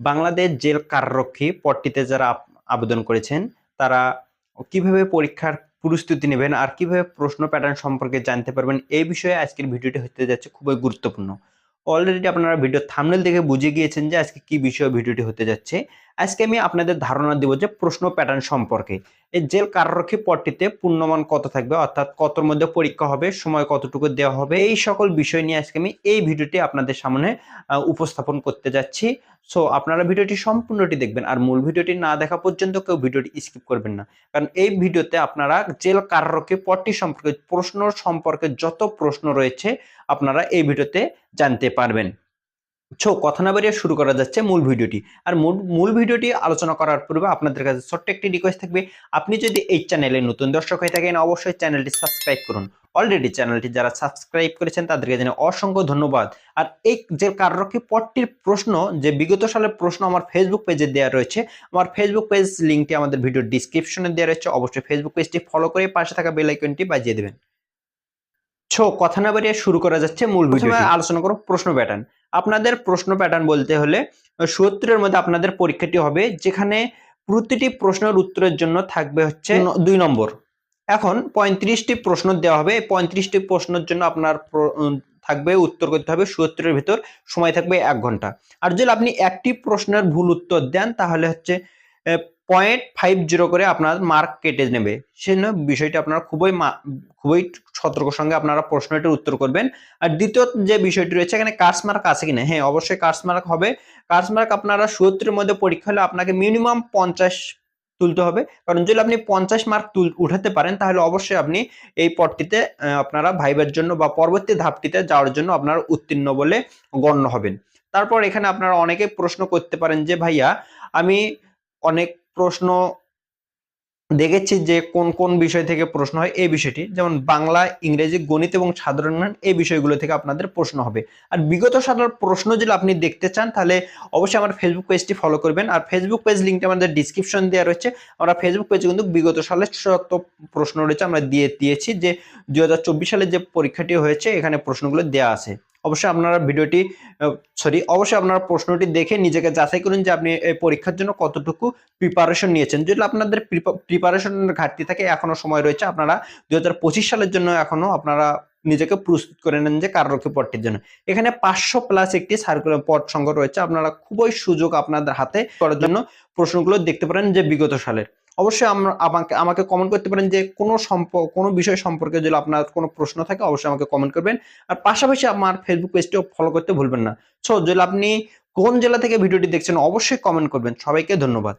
Bangladesh jail কাররক্ষী পদটিতে যারা আবেদন করেছেন, তারা কীভাবে পরীক্ষার প্রস্তুতি নেবেন আর কীভাবে প্রশ্ন প্যাটার্ন সম্পর্কে জানতে পারবেন, এই বিষয়ে আজকের ভিডিওটি হতে যাচ্ছে খুবই গুরুত্বপূর্ণ। অলরেডি আপনারা ভিডিও থামনেল দেখে বুঝে গিয়েছেন যে আজকে কি বিষয়ে ভিডিওটি হতে যাচ্ছে। আজকে আমি আপনাদের ধারণা দেব যে প্রশ্ন প্যাটার্ন সম্পর্কে। এই জেল কারারক্ষী পদটিতে পূর্ণমান কত থাকবে, অর্থাৎ কতর মধ্যে পরীক্ষা হবে, সময় কতটুকু দেওয়া হবে, এই সকল বিষয় নিয়ে আজকে আমি এই ভিডিওটি আপনাদের সামনে উপস্থাপন করতে যাচ্ছি। সো আপনারা ভিডিওটি সম্পূর্ণটি দেখবেন, আর মূল ভিডিওটি না দেখা পর্যন্ত কেউ ভিডিওটি স্কিপ করবেন না। কারণ এই ভিডিওতে আপনারা জেল কারারক্ষী পদটি সম্পর্কে, প্রশ্ন সম্পর্কে যত প্রশ্ন রয়েছে, আপনারা এই ভিডিওতে জানতে পারবেন। ছো কথা না বাড়িয়ে শুরু করা যাচ্ছে মূল ভিডিওটি। আর মূল ভিডিওটি আলোচনা করার পূর্বে আপনাদের কাছে ছোট্ট একটি রিকোয়েস্ট থাকবে। আপনি যদি এই চ্যানেলে নতুন দর্শক হয়ে থাকেন অবশ্যই চ্যানেলটি সাবস্ক্রাইব করুন। অলরেডি চ্যানেলটি যারা সাবস্ক্রাইব করেছেন তাদেরকে জানাই অসংখ্য ধন্যবাদ। আর এই যে কাররক্ষী পদটির প্রশ্ন যে বিগত সালের প্রশ্ন আমার ফেসবুক পেজে দেওয়া রয়েছে আমার ফেসবুক পেজ লিঙ্কটি আমাদের ভিডিও ডিসক্রিপশনে দেওয়া রয়েছে। অবশ্যই ফেসবুক পেজটি ফলো করে পাশে থাকা বেল আইকনটি বাজিয়ে দেবেন। ছো কথা না বাড়িয়ে শুরু করা যাচ্ছে মূল ভিডিও আলোচনা করো প্রশ্ন প্যাটার্ন আপনাদের প্রশ্ন প্যাটার্ন বলতে হলে সত্তরের মধ্যে আপনাদের পরীক্ষাটি হবে যেখানে প্রতিটি প্রশ্নের উত্তরের জন্য থাকবে হচ্ছে দুই নম্বর। এখন পঁয়ত্রিশটি প্রশ্ন দেওয়া হবে পঁয়ত্রিশটি প্রশ্নের জন্য আপনার থাকবে উত্তর করতে হবে সত্তরের ভিতর সময় থাকবে এক ঘণ্টা। আর যদি আপনি একটি প্রশ্নের ভুল উত্তর দেন তাহলে হচ্ছে পয়েন্ট ফাইভ জিরো করে আপনার মার্ক কেটে নেবে। সেজন্য বিষয়টি আপনারা খুবই খুবই সতর্ক সঙ্গে আপনারা প্রশ্নটির উত্তর করবেন। আর দ্বিতীয় যে বিষয়টি রয়েছে এখানে কার্স মার্ক আছে কিনা? হ্যাঁ অবশ্যই কার্স মার্ক হবে। কার্স মার্ক আপনারা সত্তরের মধ্যে পরীক্ষা হলে আপনাকে মিনিমাম পঞ্চাশ তুলতে হবে। কারণ যদি আপনি পঞ্চাশ মার্ক তুল উঠাতে পারেন তাহলে অবশ্যই আপনি এই পদটিতে আহ, আপনারা ভাইবের জন্য বা পরবর্তী ধাপটিতে যাওয়ার জন্য আপনারা উত্তীর্ণ বলে গণ্য হবেন। তারপর এখানে আপনারা অনেকে প্রশ্ন করতে পারেন যে ভাইয়া আমি অনেক প্রশ্ন দেখেছি যে কোন কোন বিষয় থেকে প্রশ্ন হয়? এই বিষয়টি। যেমন বাংলা, ইংরেজি, গণিত এবং সাধারণ জ্ঞান, এই বিষয়গুলো থেকে আপনাদের প্রশ্ন হবে। আর বিগত সালের প্রশ্ন যদি আপনি দেখতে চান, তাহলে অবশ্যই আমার ফেসবুক পেজটি ফলো করবেন। আর ফেসবুক পেজ লিঙ্কটা আমাদের ডিসক্রিপশন দেওয়া রয়েছে। আমরা ফেসবুক পেজে কিন্তু বিগত সালের যত প্রশ্ন রয়েছে আমরা দিয়ে দিয়েছি যে দুই হাজার চব্বিশ সালে যে পরীক্ষাটি হয়েছে, এখানে প্রশ্নগুলো দেওয়া আছে। অবশ্যই আপনারা ভিডিওটি সরি অবশ্যই আপনারা প্রশ্নটি দেখে নিজেকে যাচাই করুন যে আপনি এই পরীক্ষার জন্য কতটুকু প্রিপারেশন নিয়েছেন। যদি আপনাদের প্রিপারেশনের ঘাটতি থাকে, এখনও সময় রয়েছে, আপনারা দুই হাজার পঁচিশ সালের জন্য এখনও আপনারা নিজেকে প্রস্তুত করে নেন যে কারারক্ষী পদটির জন্য। এখানে পাঁচশো প্লাস একটি সার্কুলার পদ সংখ্যা রয়েছে, আপনারা খুবই সুযোগ আপনাদের হাতে করার জন্য প্রশ্নগুলো দেখতে পারেন যে বিগত সালের। অবশ্যই আমাকে আমাকে কমেন্ট করতে পারেন যে কোনো সম্পর্ক কোনো বিষয় সম্পর্কে যদি আপনার কোনো প্রশ্ন থাকে, অবশ্যই আমাকে কমেন্ট করবেন। আর পাশাপাশি আমার ফেসবুক পেজটিও ফলো করতে ভুলবেন না। সো যদি আপনি কোন জেলা থেকে ভিডিওটি দেখছেন, অবশ্যই কমেন্ট করবেন। সবাইকে ধন্যবাদ।